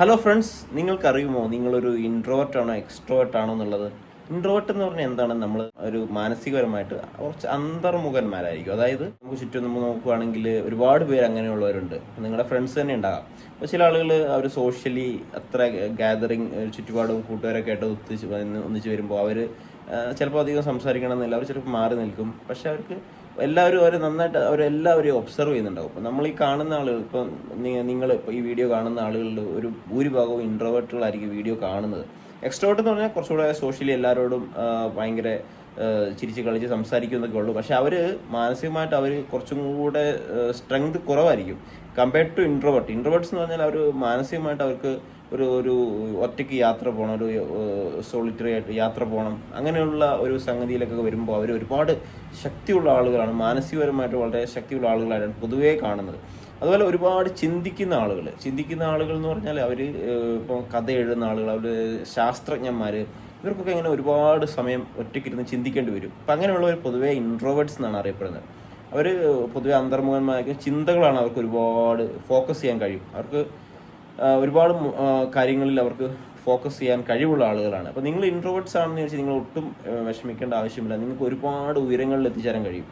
Hello friends നിങ്ങൾക്കറിയുമോ? നിങ്ങളൊരു introvert ആണോ എക്സ്ട്രോവേർട്ട് ആണോ എന്നുള്ളത്? ഇൻട്രോവേർട്ട് എന്ന് പറഞ്ഞാൽ എന്താണ്? നമ്മൾ ഒരു മാനസികപരമായിട്ട് കുറച്ച് അന്തർമുഖന്മാരായിരിക്കും. അതായത് നമുക്ക് ചുറ്റും നമ്മൾ നോക്കുകയാണെങ്കിൽ ഒരുപാട് പേര് അങ്ങനെയുള്ളവരുണ്ട്. നിങ്ങളുടെ ഫ്രണ്ട്സ് തന്നെ ഉണ്ടാകാം. അപ്പോൾ ചില ആളുകൾ അവർ സോഷ്യലി അത്ര ഗാദറിങ് ചുറ്റുപാടും കൂട്ടുകാരൊക്കെ ആയിട്ട് ഒത്തിച്ച് ഒന്നിച്ച് വരുമ്പോൾ അവർ ചിലപ്പോൾ അധികം സംസാരിക്കണമെന്നില്ല. അവർ ചിലപ്പോൾ മാറി നിൽക്കും. പക്ഷെ അവർക്ക് എല്ലാവരും അവരെ നന്നായിട്ട് അവരെല്ലാവരെയും ഒബ്സർവ് ചെയ്യുന്നുണ്ടാവും. അപ്പം നമ്മൾ ഈ കാണുന്ന ആളുകൾ ഇപ്പം നിങ്ങൾ ഈ വീഡിയോ കാണുന്ന ആളുകളിൽ ഒരു ഭൂരിഭാഗവും ഇൻട്രോവേർട്ടുകളായിരിക്കും വീഡിയോ കാണുന്നത്. എക്സ്ട്രോവേർട്ട് എന്ന് പറഞ്ഞാൽ കുറച്ചുകൂടെ സോഷ്യലി എല്ലാവരോടും ഭയങ്കര ചിരിച്ച് കളിച്ച് സംസാരിക്കും എന്നൊക്കെ ഉള്ളൂ. പക്ഷെ അവർ മാനസികമായിട്ട് അവർ കുറച്ചും കൂടെ സ്ട്രെങ്ത് കുറവായിരിക്കും. കമ്പയർഡ് ടു ഇൻട്രോവേർട്ട് ഇൻട്രോവേർട്ട്സ് എന്ന് പറഞ്ഞാൽ അവർ മാനസികമായിട്ട് അവർക്ക് ഒരു ഒരു ഒറ്റയ്ക്ക് യാത്ര പോകണം ഒരു സോളിറ്ററി ആയിട്ട് യാത്ര പോകണം അങ്ങനെയുള്ള ഒരു സംഗതിയിലൊക്കെ വരുമ്പോൾ അവർ ഒരുപാട് ശക്തിയുള്ള ആളുകളാണ് മാനസികപരമായിട്ട് വളരെ ശക്തിയുള്ള ആളുകളായിട്ടാണ് പൊതുവേ കാണുന്നത്. അതുപോലെ ഒരുപാട് ചിന്തിക്കുന്ന ആളുകൾ ചിന്തിക്കുന്ന ആളുകൾ എന്ന് പറഞ്ഞാൽ അവർ ഇപ്പോൾ കഥ എഴുതുന്ന ആളുകൾ അവർ ശാസ്ത്രജ്ഞന്മാർ ഇവർക്കൊക്കെ ഇങ്ങനെ ഒരുപാട് സമയം ഒറ്റയ്ക്കിരുന്ന് ചിന്തിക്കേണ്ടി വരും. അപ്പം അങ്ങനെയുള്ളവർ പൊതുവേ ഇൻട്രോവേർട്സ് എന്നാണ് അറിയപ്പെടുന്നത്. അവർ പൊതുവെ അന്തർമുഖന്മാർക്ക് ചിന്തകളാണ് അവർക്ക് ഒരുപാട് ഫോക്കസ് ചെയ്യാൻ കഴിയും. അവർക്ക് ഒരുപാട് കാര്യങ്ങളിൽ അവർക്ക് ഫോക്കസ് ചെയ്യാൻ കഴിവുള്ള ആളുകളാണ്. അപ്പോൾ നിങ്ങൾ ഇൻട്രോവേർട്സ് ആണെന്ന് വെച്ചാൽ നിങ്ങൾ ഒട്ടും വിഷമിക്കേണ്ട ആവശ്യമില്ല. നിങ്ങൾക്ക് ഒരുപാട് ഉയരങ്ങളിൽ എത്തിച്ചേരാൻ കഴിയും.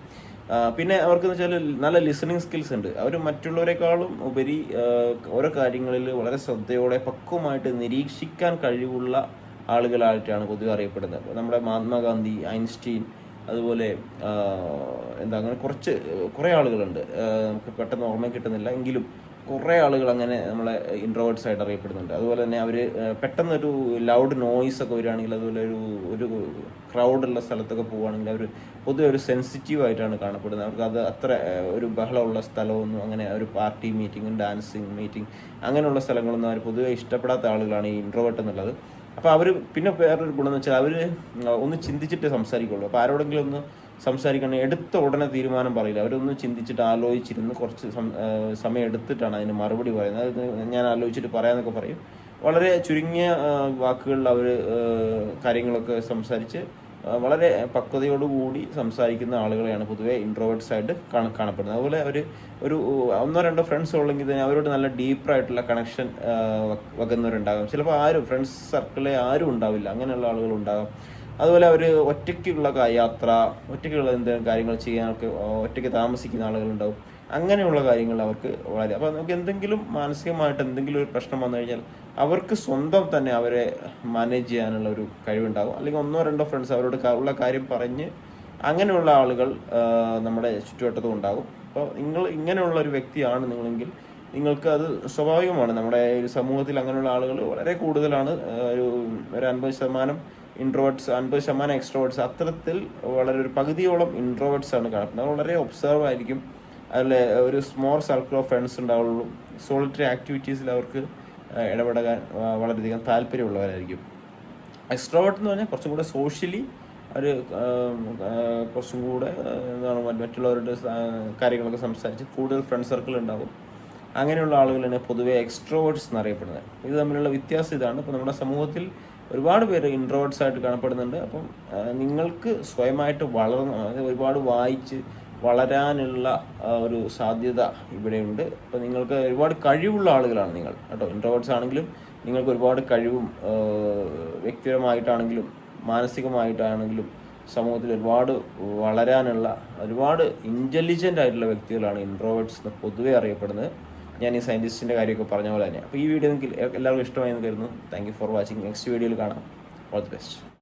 പിന്നെ അവർക്ക് വെച്ചാൽ നല്ല ലിസണിങ് സ്കിൽസ് ഉണ്ട്. അവർ മറ്റുള്ളവരെക്കാളും ഉപരി ഓരോ കാര്യങ്ങളിൽ വളരെ ശ്രദ്ധയോടെ പക്വമായിട്ട് നിരീക്ഷിക്കാൻ കഴിവുള്ള ആളുകളായിട്ടാണ് പൊതുവെ അറിയപ്പെടുന്നത്. നമ്മുടെ മഹാത്മാഗാന്ധി ഐൻസ്റ്റീൻ അതുപോലെ എന്താ അങ്ങനെ കുറച്ച് കുറേ ആളുകളുണ്ട്. നമുക്ക് പെട്ടെന്ന് ഓർമ്മ കിട്ടുന്നില്ല. എങ്കിലും കുറേ ആളുകൾ അങ്ങനെ നമ്മളെ ഇൻട്രോവേർട്സ് ആയിട്ട് അറിയപ്പെടുന്നുണ്ട്. അതുപോലെ തന്നെ അവർ പെട്ടെന്നൊരു ലൗഡ് നോയിസ് ഒക്കെ വരികയാണെങ്കിൽ അതുപോലെ ഒരു ഒരു ക്രൗഡുള്ള സ്ഥലത്തൊക്കെ പോവുകയാണെങ്കിൽ അവർ പൊതുവെ ഒരു സെൻസിറ്റീവ് ആയിട്ടാണ് കാണപ്പെടുന്നത്. അവർക്ക് അത് അത്ര ഒരു ബഹളമുള്ള സ്ഥലമൊന്നും അങ്ങനെ ഒരു പാർട്ടി മീറ്റിംഗ് ഡാൻസിങ് മീറ്റിംഗ് അങ്ങനെയുള്ള സ്ഥലങ്ങളൊന്നും അവർ പൊതുവെ ഇഷ്ടപ്പെടാത്ത ആളുകളാണ് ഈ ഇൻട്രോവേർട്ട് എന്നുള്ളത്. അപ്പോൾ അവർ പിന്നെ വേറൊരു ഗുണം എന്ന് വെച്ചാൽ അവർ ഒന്ന് ചിന്തിച്ചിട്ട് സംസാരിക്കുള്ളൂ. അപ്പോൾ ആരോടെങ്കിലും ഒന്ന് സംസാരിക്കണം എടുത്ത ഉടനെ തീരുമാനം പറയില്ല. അവരൊന്ന് ചിന്തിച്ചിട്ട് ആലോചിച്ചിരുന്ന് കുറച്ച് സമയം എടുത്തിട്ടാണ് അതിന് മറുപടി പറയുന്നത്. അത് ഞാൻ ആലോചിച്ചിട്ട് പറയാമെന്നൊക്കെ പറയും. വളരെ ചുരുങ്ങിയ വാക്കുകളിൽ അവർ കാര്യങ്ങളൊക്കെ സംസാരിച്ച് വളരെ പക്വതയോടുകൂടി സംസാരിക്കുന്ന ആളുകളെയാണ് പൊതുവെ ഇൻട്രോവേർട്സ് ആയിട്ട് കാണ കാണപ്പെടുന്നത്. അതുപോലെ അവർ ഒരു ഒന്നോ രണ്ടോ ഫ്രണ്ട്സ് ഉള്ളെങ്കിൽ തന്നെ അവരോട് നല്ല ഡീപ്പറായിട്ടുള്ള കണക്ഷൻ വകുന്നവരുണ്ടാകും. ചിലപ്പോൾ ആരും ഫ്രണ്ട്സ് സർക്കിളിൽ ആരും ഉണ്ടാവില്ല. അങ്ങനെയുള്ള ആളുകൾ ഉണ്ടാകും. അതുപോലെ അവർ ഒറ്റയ്ക്കുള്ള യാത്ര ഒറ്റയ്ക്കുള്ള എന്തെങ്കിലും കാര്യങ്ങൾ ചെയ്യാനൊക്കെ ഒറ്റയ്ക്ക് താമസിക്കുന്ന ആളുകളുണ്ടാവും അങ്ങനെയുള്ള കാര്യങ്ങൾ അവർക്ക് വളരെ അപ്പോൾ നമുക്ക് എന്തെങ്കിലും മാനസികമായിട്ട് എന്തെങ്കിലും ഒരു പ്രശ്നം വന്നു കഴിഞ്ഞാൽ അവർക്ക് സ്വന്തം തന്നെ അവരെ മാനേജ് ചെയ്യാനുള്ള ഒരു കഴിവുണ്ടാകും. അല്ലെങ്കിൽ ഒന്നോ രണ്ടോ ഫ്രണ്ട്സ് അവരോട് ഉള്ള കാര്യം പറഞ്ഞ് അങ്ങനെയുള്ള ആളുകൾ നമ്മുടെ ചുറ്റുവട്ടത്തും ഉണ്ടാകും. അപ്പോൾ നിങ്ങൾ ഇങ്ങനെയുള്ള ഒരു വ്യക്തിയാണ് നിങ്ങളെങ്കിൽ നിങ്ങൾക്ക് അത് സ്വാഭാവികമാണ്. നമ്മുടെ ഒരു സമൂഹത്തിൽ അങ്ങനെയുള്ള ആളുകൾ വളരെ കൂടുതലാണ്. ഒരു ഒരു അൻപത് ശതമാനം ഇൻട്രോവേർട്സ് അൻപത് ശതമാനം എക്സ്ട്രോവേർട്സ് അത്തരത്തിൽ വളരെ ഒരു പകുതിയോളം ഇൻട്രോവേർട്സ് ആണ് കാണപ്പെടുന്നത്. വളരെ ഒബ്സർവ് ആയിരിക്കും. അതിൽ ഒരു സ്മോൾ സർക്കിൾ ഓഫ് ഫ്രണ്ട്സ് ഉണ്ടാവുള്ളൂ. സോളിറ്ററി ആക്ടിവിറ്റീസിൽ അവർക്ക് ഇടപെടാൻ വളരെയധികം താല്പര്യമുള്ളവരായിരിക്കും. എക്സ്ട്രോവേർട്ട് എന്ന് പറഞ്ഞാൽ കുറച്ചും കൂടെ സോഷ്യലി ഒരു കുറച്ചും കൂടെ എന്താണ് മറ്റ് മറ്റുള്ളവരുടെ കാര്യങ്ങളൊക്കെ സംസാരിച്ച് കൂടുതൽ ഫ്രണ്ട് സർക്കിൾ ഉണ്ടാകും അങ്ങനെയുള്ള ആളുകളാണ് പൊതുവെ എക്സ്ട്രോവേർട്സ് എന്നറിയപ്പെടുന്നത്. ഇത് തമ്മിലുള്ള വ്യത്യാസം ഇതാണ്. ഇപ്പോൾ നമ്മുടെ സമൂഹത്തിൽ ഒരുപാട് പേര് ഇൻട്രോവേർട്സ് ആയിട്ട് കാണപ്പെടുന്നുണ്ട്. അപ്പം നിങ്ങൾക്ക് സ്വയമായിട്ട് വളർന്ന് ഒരുപാട് വായിച്ച് വളരാനുള്ള ഒരു സാധ്യത ഇവിടെയുണ്ട്. അപ്പോൾ നിങ്ങൾക്ക് ഒരുപാട് കഴിവുള്ള ആളുകളാണ് നിങ്ങൾ. കേട്ടോ ഇൻട്രോവേർട്സ് ആണെങ്കിലും നിങ്ങൾക്ക് ഒരുപാട് കഴിവും വ്യക്തിപരമായിട്ടാണെങ്കിലും മാനസികമായിട്ടാണെങ്കിലും സമൂഹത്തിൽ ഒരുപാട് വളരാനുള്ള ഒരുപാട് ഇന്റലിജന്റ് ആയിട്ടുള്ള വ്യക്തികളാണ് ഇൻട്രോവേർട്സ് എന്ന് പൊതുവെ അറിയപ്പെടുന്നത്. ഞാൻ ഈ സയന്റിസ്റ്റിന്റെ കാര്യമൊക്കെ പറഞ്ഞ പോലെ തന്നെ. അപ്പോൾ ഈ വീഡിയോ നിങ്ങൾക്ക് എല്ലാവർക്കും ഇഷ്ടമായി എന്ന് കരുതുന്നു. Thank you for watching next വീഡിയോയിൽ കാണാം. All the best